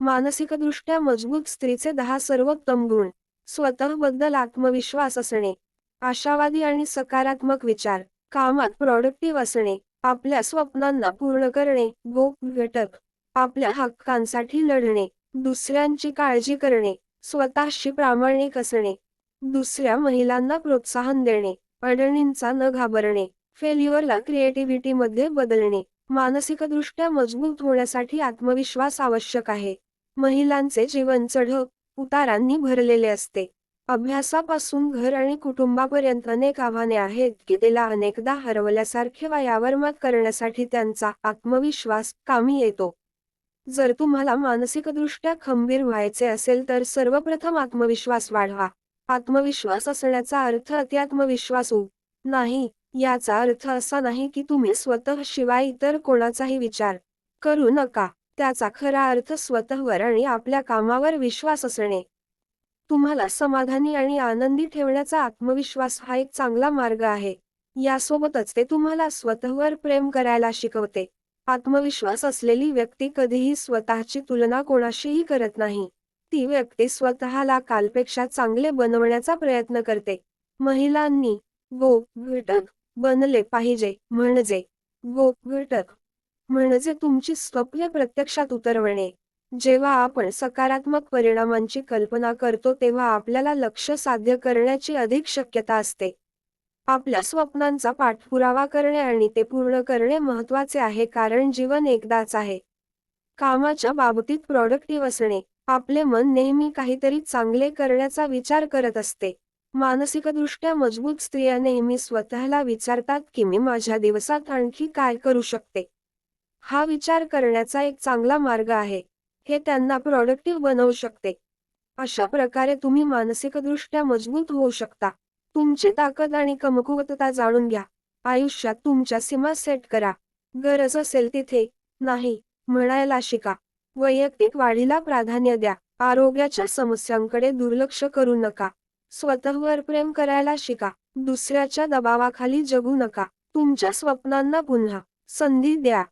मानसिकदृष्ट्या मजबूत स्त्रीचे दहा सर्वोत्तम गुण स्वतःबद्दल आत्मविश्वास असणे आशावादी आणि सकारात्मक विचार कामात प्रॉडक्टिव्ह असणे आपल्या स्वप्नांना पूर्ण करणे गोप घटक आपल्या हक्कांसाठी लढणे दुसऱ्यांची काळजी करणे स्वतःशी प्रामाणिक असणे दुसऱ्या महिलांना प्रोत्साहन देणे अडणींचा न घाबरणे फेल्युअरला क्रिएटिव्हिटीमध्ये बदलणे मानसिकदृष्ट्या मजबूत होण्यासाठी आत्मविश्वास आवश्यक आहे. महिलांचे जीवन चढ उतारांनी भरलेले असते. अभ्यासापासून घर आणि कुटुंबापर्यंत अनेक आव्हाने आहेत की तिला अनेकदा हरवल्यासारखे वा यावर मात करण्यासाठी त्यांचा आत्मविश्वास कामी येतो. जर तुम्हाला मानसिकदृष्ट्या खंबीर व्हायचे असेल तर सर्वप्रथम आत्मविश्वास वाढवा. आत्मविश्वास असण्याचा अर्थ अतिआत्मविश्वास उ नाही याचा अर्थ असा नाही की तुम्ही स्वतः शिवाय इतर कोणाचाही विचार करू नका. त्याचा खरा अर्थ स्वतःवर आणि आपल्या कामावर विश्वास असणे. तुम्हाला समाधानी आणि आनंदी ठेवण्याचा आत्मविश्वास हा एक चांगला मार्ग आहे. यासोबतच ते तुम्हाला स्वतःवर प्रेम करायला शिकवते. आत्मविश्वास असलेली व्यक्ती कधीही स्वतःची तुलना कोणाशीही करत नाही. ती व्यक्ती स्वतःला कालपेक्षा चांगले बनवण्याचा प्रयत्न करते. महिलांनी गो घटक बनले पाहिजे म्हणजे गो घटक म्हणजे तुमची स्वप्न प्रत्यक्षात उतरवणे. जेव्हा आपण सकारात्मक परिणामांची कल्पना करतो तेव्हा आपल्याला लक्ष साध्य करण्याची अधिक शक्यता असते. आपल्या स्वप्नांचा पाठपुरावा करणे आणि ते पूर्ण करणे महत्त्वाचे आहे कारण जीवन एकदाच आहे. कामाच्या बाबतीत प्रॉडक्टिव्ह असणे. आपले मन नेहमी काहीतरी चांगले करण्याचा विचार करत असते. मानसिकदृष्ट्या मजबूत स्त्रिया नेहमी स्वतःला विचारतात की मी माझ्या दिवसात आणखी काय करू शकते? हा विचार करण्याचा एक चांगला मार्ग आहे. हे त्यांना प्रॉडक्टिव्ह बनवू शकते. अशा प्रकारे तुम्ही मानसिकदृष्ट्या मजबूत होऊ शकता. तुमची ताकद आणि कमकुवतता जाणून घ्या. आयुष्यात तुमच्या सीमा सेट करा. गरज असेल तिथे. नाही. म्हणायला शिका. वैयक्तिक वाढीला प्राधान्य द्या. आरोग्याच्या समस्यांकडे दुर्लक्ष करू नका. स्वतःवर प्रेम करायला शिका. दुसऱ्याच्या दबावाखाली जगू नका. तुमच्या स्वप्नांना पुन्हा संधी द्या.